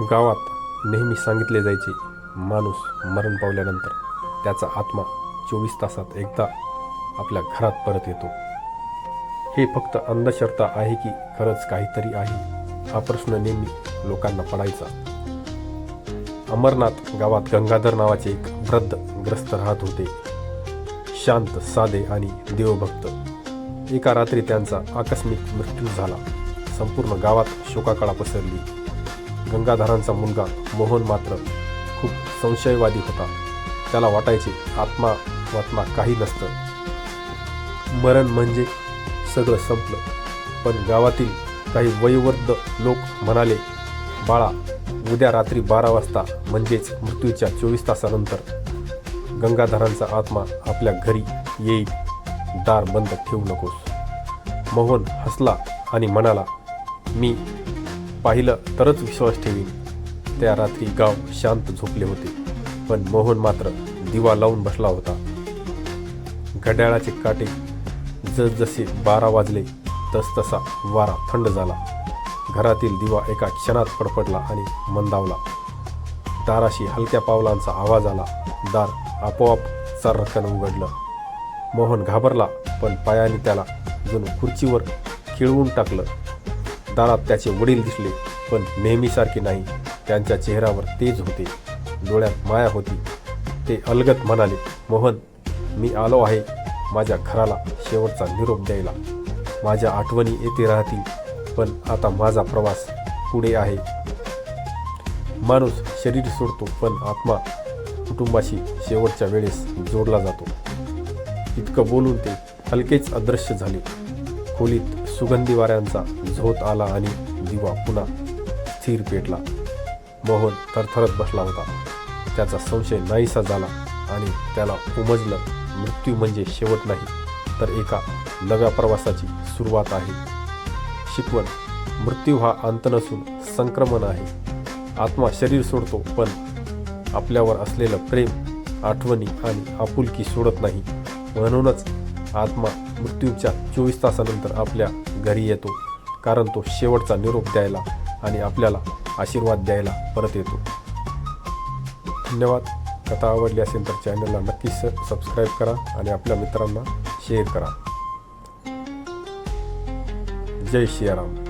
गावात नेहमी सांगितले जायचे माणूस मरण पावल्यानंतर त्याचा आत्मा चोवीस तासात एकदा आपल्या घरात परत येतो. हे फक्त अंधश्रद्धा आहे की खरंच काहीतरी आहे हा प्रश्न नेहमी लोकांना पडायचा. अमरनाथ गावात गंगाधर नावाचे एक वृद्ध ग्रस्त राहत होते. शांत साधे आणि देवभक्त. एका रात्री त्यांचा आकस्मिक मृत्यू झाला. संपूर्ण गावात शोकाकळा पसरली. गंगाधरांचा मुलगा मोहन मात्र खूप संशयवादी होता. त्याला वाटायचे आत्मा वात्मा काही नसतं. मरण म्हणजे सगळं संपलं. पण गावातील काही वयोवृद्ध लोक म्हणाले बाळा उद्या रात्री बारा वाजता म्हणजेच मृत्यूच्या चोवीस तासानंतर गंगाधरांचा आत्मा आपल्या घरी येईल. दार बंद ठेवू नकोस. मोहन हसला आणि म्हणाला मी पाहिलं तरच विश्वास ठेवीन. त्या रात्री गाव शांत झोपले होते पण मोहन मात्र दिवा लावून बसला होता. घड्याळाचे काटे जसजसे बारा वाजले तसतसा वारा थंड झाला. घरातील दिवा एका क्षणात फडफडला आणि मंदावला. दाराशी हलक्या पावलांचा आवाज आला. दार आपोआप चर्रकन उघडलं. मोहन घाबरला पण पायाने त्याला जणू खुर्चीवर खिळवून टाकलं. दारात त्याचे वडील दिसले पण नेहमीसारखे नाही. त्यांच्या चेहऱ्यावर तेज होते. डोळ्यात माया होती. ते अलगत म्हणाले मोहन मी आलो आहे. माझ्या घराला शेवटचा निरोप द्यायला. माझ्या आठवणी येते राहतील पण आता माझा प्रवास पुढे आहे. माणूस शरीर सोडतो पण आत्मा कुटुंबाशी शेवटच्या वेळेस जोडला जातो. इतकं बोलून ते हलकेच अदृश्य झाले. खोलीत सुगंधी वाऱ्यांचा झोत आला आणि दिवा पुन्हा स्थिर पेटला. मोहन थरथरत बसला होता. त्याचा संशय नाहीसा झाला आणि त्याला उमजलं मृत्यू म्हणजे शेवट नाही तर एका नव्या प्रवासाची सुरुवात आहे. शिकवण मृत्यू हा अंत नसून संक्रमण आहे. आत्मा शरीर सोडतो पण आपल्यावर असलेलं प्रेम आठवणी आणि आपुलकी सोडत नाही. म्हणूनच आत्मा मृत्यूच्या चोवीस तासानंतर आपल्या घरी येतो. कारण तो शेवटचा निरोप द्यायला आणि आपल्याला आशीर्वाद द्यायला परत येतो. धन्यवाद. कथा आवडली असेल तर चॅनलला नक्कीच सबस्क्राईब करा आणि आपल्या मित्रांना शेअर करा. जय श्रीराम